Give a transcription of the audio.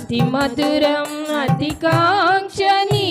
అతి మధురం అతి కాంక్షణీ